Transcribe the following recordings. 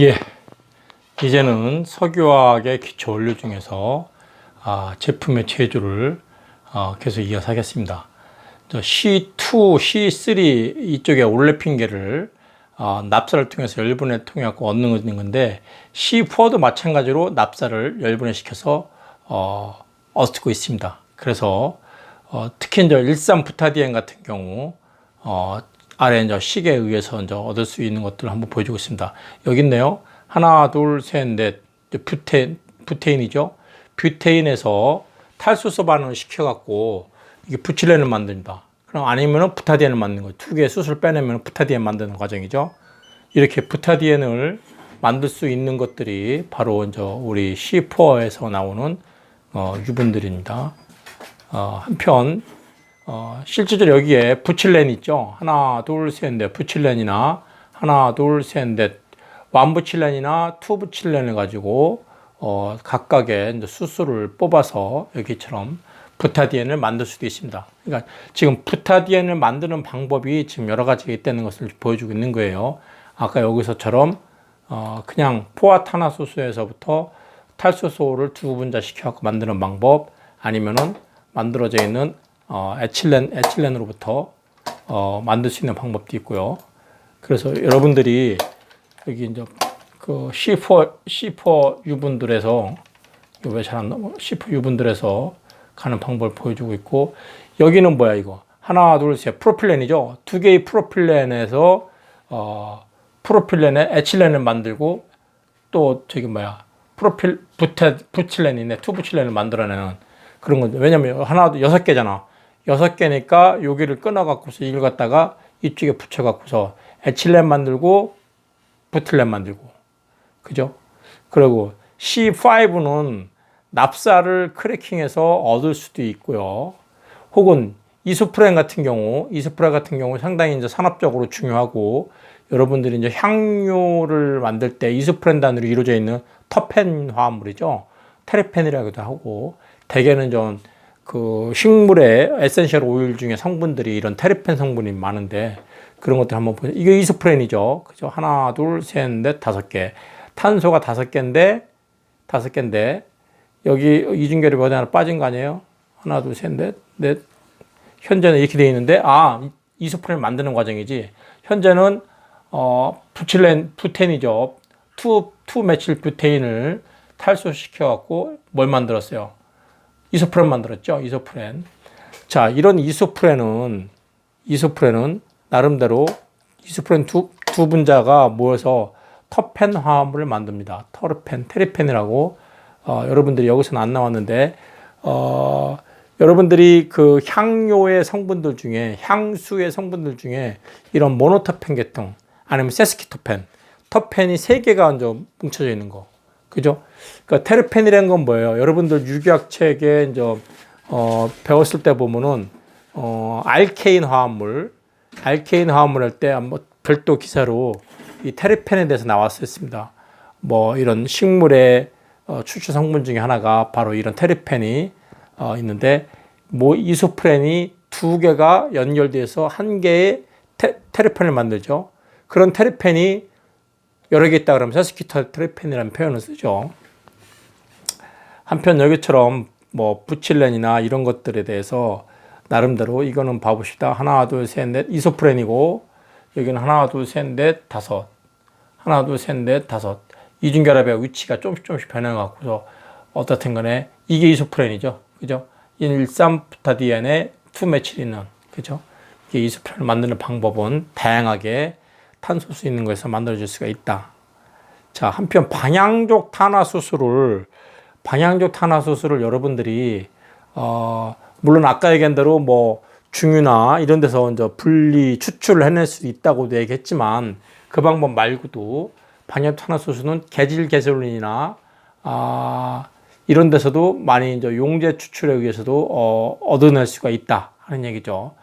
예. 이제는 석유화학의 기초 원료 중에서 아, 제품의 제조를 어, 계속 이어서 하겠습니다. 저 C2, C3 이쪽에 올레핑계를 어, 납사를 통해서 열분해 통해 얻는 건데 C4도 마찬가지로 납사를 열분해 시켜서 어, 얻고 있습니다. 그래서 어, 특히 이제 일산 부타디엔 같은 경우 어, 아래 이제 식에 의해서 이제 얻을 수 있는 것들을 한번 보여주고 있습니다. 여기 있네요. 하나, 둘, 셋, 넷. 뷰테, 뷰테인이죠. 뷰테인에서 탈수소 반응을 시켜갖고 이게 부칠렌을 만듭니다. 그럼 아니면은 부타디엔을 만드는 거예요. 두 개의 수소를 빼내면 부타디엔 만드는 과정이죠. 이렇게 부타디엔을 만들 수 있는 것들이 바로 이제 우리 C4에서 나오는 어, 유분들입니다. 어, 한편 어, 실제적으로 여기에 부칠렌 있죠. 하나, 둘, 셋, 넷. 부칠렌이나 하나, 둘, 셋, 넷. 완부칠렌이나 투부칠렌을 가지고 어, 각각의 수소를 뽑아서 여기처럼 부타디엔을 만들 수도 있습니다. 그러니까 지금 부타디엔을 만드는 방법이 지금 여러 가지가 있다는 것을 보여주고 있는 거예요. 아까 여기서처럼 어, 그냥 포화탄화수소에서부터 탈수소를 두 분자 시켜갖고 만드는 방법 아니면은 만들어져 있는 어, 에틸렌, 에틸렌으로부터 어, 만들 수 있는 방법도 있고요. 그래서 여러분들이 여기 이제 그 C4, C4 유분들에서 왜잘 안 나와? C4 유분들에서 가는 방법을 보여주고 있고 여기는 뭐야 이거? 하나 둘 셋 프로필렌이죠? 두 개의 프로필렌에서 어 프로필렌에 에틸렌을 만들고 또 저기 뭐야? 프로필 부테 부칠렌이네. 투부칠렌을 만들어내는 그런 건데. 왜냐면 하나 여섯 개잖아 여섯 개니까 여기를 끊어 갖고서 이걸 갖다가 이쪽에 붙여 갖고서 에틸렌 만들고 부틸렌 만들고 그죠 그리고 C5는 납사를 크래킹해서 얻을 수도 있고요. 혹은 이소프렌 같은 경우, 이소프렌 같은 경우 상당히 이제 산업적으로 중요하고 여러분들이 이제 향료를 만들 때 이소프렌 단으로 이루어져 있는 터펜 화합물이죠. 테레펜이라고도 하고 대개는 좀 그 식물의 에센셜 오일 중에 성분들이 이런 테레펜 성분이 많은데 그런 것들 한번 보세요. 이게 이소프렌이죠. 그죠? 하나, 둘, 셋, 넷, 다섯 개. 탄소가 다섯 개인데 다섯 개인데 여기 이중결이 어디 하나 빠진 거 아니에요? 하나, 둘, 셋, 넷, 넷. 현재는 이렇게 되어 있는데, 아, 이소프렌을 만드는 과정이지. 현재는, 어, 부칠렌, 부텐이죠. 투, 투 메칠 부테인을 탈소시켜 갖고 뭘 만들었어요? 이소프렌 만들었죠. 이소프렌. 자, 이런 이소프렌은, 이소프렌은 나름대로 이소프렌 두, 두 분자가 모여서 터펜 화합물을 만듭니다. 터르펜, 테리펜이라고 어, 여러분들이 여기서는 안 나왔는데 어, 여러분들이 그 향료의 성분들 중에 향수의 성분들 중에 이런 모노터펜 계통 아니면 세스키토펜, 터펜이 세 개가 이제 뭉쳐져 있는 거, 그죠? 그러니까 테르펜이라는 건 뭐예요? 여러분들 유기학 책에 이제 어, 배웠을 때 보면은 어, 알케인 화합물, 알케인 화합물 할 때 한번 별도 기사로 이 테르펜에 대해서 나왔었습니다. 뭐 이런 식물의 어, 추출 성분 중에 하나가 바로 이런 테르펜이 어, 있는데 뭐 이소프렌이 두 개가 연결돼서 한 개의 테, 테르펜을 만들죠. 그런 테르펜이 여러 개 있다 그러면 세스키터 테르펜이라는 표현을 쓰죠. 한편 여기처럼 뭐 부칠렌이나 이런 것들에 대해서 나름대로 이거는 봐봅시다. 하나, 둘, 셋, 넷 이소프렌이고 여기는 하나, 둘, 셋, 넷, 다섯. 하나, 둘, 셋, 넷, 다섯. 이중결합의 위치가 조금씩 조금씩 변해갖고서 어떻든 간에 이게 이소프렌이죠. 그죠? 1,3 부타디엔에 2메칠리는 그죠? 이게 이소프렌을 만드는 방법은 다양하게 탄소수 있는 거에서 만들어질 수가 있다. 자, 한편 방향족 탄화수소를 방향족 탄화수소를 여러분들이 어 물론 아까 얘기한 대로 뭐 중유나 이런 데서 이제 분리 추출을 해낼 수 있다고도 얘기했지만 그 방법 말고도 방협탄화수소는 계질 개솔린이나 아, 이런 데서도 많이 이제 용제 추출에 의해서도 어, 얻어낼 수가 있다 하는 얘기죠.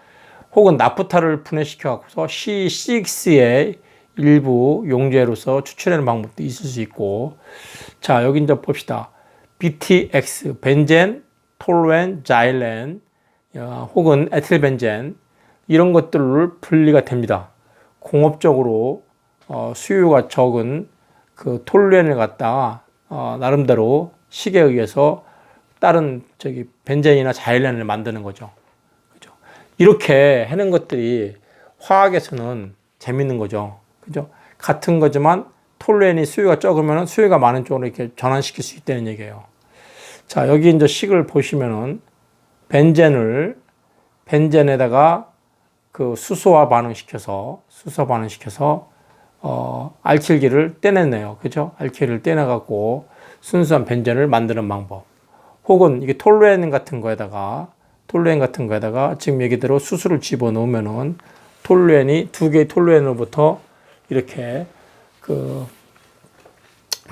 혹은 나프타를 분해시켜 갖고서 C6의 일부 용제로서 추출하는 방법도 있을 수 있고 자 여기 이제 봅시다. BTX, 벤젠, 톨렌, 자일렌 어, 혹은 에틸벤젠 이런 것들을 분리가 됩니다. 공업적으로 어, 수요가 적은 그 톨루엔을 갖다가 어, 나름대로 식에 의해서 다른 저기 벤젠이나 자일렌을 만드는 거죠. 이렇게 하는 것들이 화학에서는 재밌는 거죠. 그죠? 같은 거지만 톨루엔이 수요가 적으면 수요가 많은 쪽으로 이렇게 전환시킬 수 있다는 얘기예요. 자, 여기 이제 식을 보시면은 벤젠을 벤젠에다가 그 수소와 반응시켜서 수소 반응시켜서 어, 알킬기를 떼내네요. 그죠? 알킬을 떼내갖고 순수한 벤젠을 만드는 방법. 혹은 이게 톨루엔 같은 거에다가 톨루엔 같은 거에다가 지금 얘기대로 수소를 집어 넣으면은 톨루엔이 두 개의 톨루엔으로부터 이렇게 그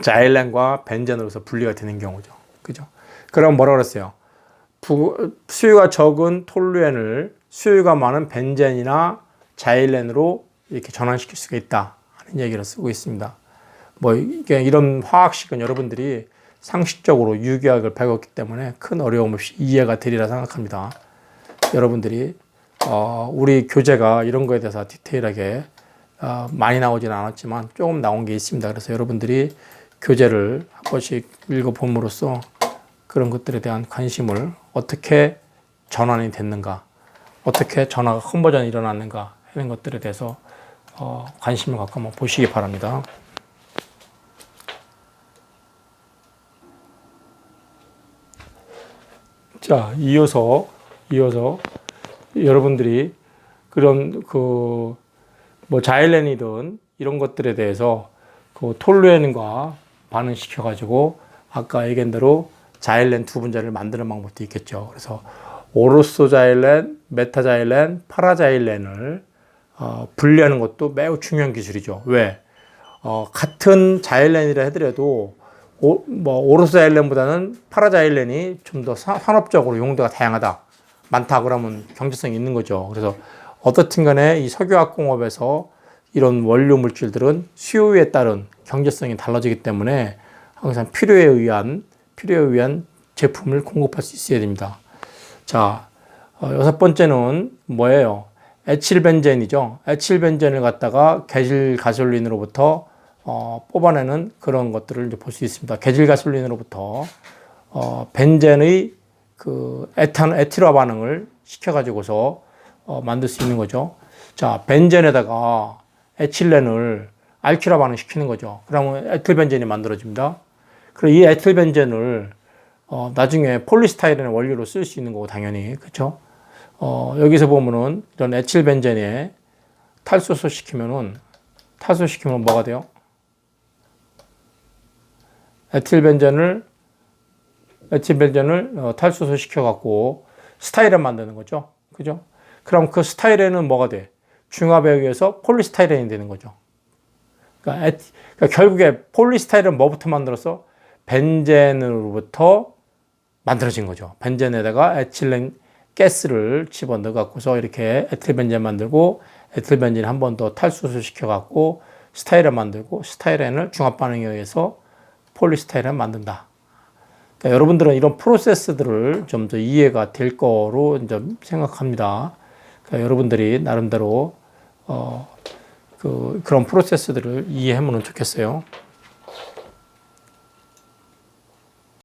자일렌과 벤젠으로서 분리가 되는 경우죠. 그죠? 그럼 뭐라 그랬어요? 부, 수유가 적은 톨루엔을 수유가 많은 벤젠이나 자일렌으로 이렇게 전환시킬 수가 있다 하는 얘기를 쓰고 있습니다. 뭐 이런 화학식은 여러분들이 상식적으로 유기학을 배웠기 때문에 큰 어려움 없이 이해가 되리라 생각합니다. 여러분들이 어, 우리 교재가 이런 거에 대해서 디테일하게 어, 많이 나오지는 않았지만 조금 나온 게 있습니다. 그래서 여러분들이 교재를 한 번씩 읽어봄으로써 그런 것들에 대한 관심을 어떻게 전환이 됐는가, 어떻게 전화가 컨버전이 일어났는가 하는 것들에 대해서 어, 관심을 갖고 한번 보시기 바랍니다. 자, 이어서 이어서 여러분들이 그런 그 뭐 자일렌이든 이런 것들에 대해서 그 톨루엔과 반응시켜 가지고 아까 얘기한 대로 자일렌 두 분자를 만드는 방법도 있겠죠. 그래서 오로소 자일렌, 메타 자일렌, 파라 자일렌을 어, 분리하는 것도 매우 중요한 기술이죠. 왜? 어, 같은 자일렌이라 하더라도 오, 뭐 오로소자일렌보다는 파라자일렌이 좀 더 산업적으로 용도가 다양하다. 많다 그러면 경제성이 있는 거죠. 그래서 어떻든 간에 이 석유화학 공업에서 이런 원료 물질들은 수요에 따른 경제성이 달라지기 때문에 항상 필요에 의한 필요에 의한 제품을 공급할 수 있어야 됩니다. 자, 어, 여섯 번째는 뭐예요? 에틸벤젠이죠. 에틸벤젠을 갖다가 개질 가솔린으로부터 어, 뽑아내는 그런 것들을 볼수 있습니다. 개질 가솔린으로부터 어, 벤젠의 그 에탄 에틸화 반응을 시켜가지고서 어, 만들 수 있는 거죠. 자, 벤젠에다가 에틸렌을 알키라 반응 시키는 거죠. 그러면 에틸벤젠이 만들어집니다. 그리고 이 에틸벤젠을 어, 나중에 폴리스타이렌의 원료로 쓸 수 있는 거고 당연히 그렇죠. 어, 여기서 보면은 이런 에틸벤젠에 탈소소 시키면은 탈소 시키면 뭐가 돼요? 에틸벤젠을 에틸벤젠을 어, 탈소소 시켜 갖고 스타이렌 만드는 거죠. 그죠? 그럼 그 스타이렌은 뭐가 돼? 중합에 의해서 폴리스타이렌이 되는 거죠. 그러니까, 에, 그러니까 결국에 폴리스타이렌 뭐부터 만들었어? 벤젠으로부터 만들어진 거죠. 벤젠에다가 에틸렌 가스를 집어넣어 갖고서 이렇게 에틸벤젠 만들고 에틸벤젠 한 번 더 탈수술 시켜 갖고 스타이렌 만들고 스타이렌을 중합 반응에 의해서 폴리스타이렌 만든다. 그러니까 여러분들은 이런 프로세스들을 좀 더 이해가 될 거로 이제 생각합니다. 그러니까 여러분들이 나름대로 어, 그, 그런 프로세스들을 이해하면 좋겠어요.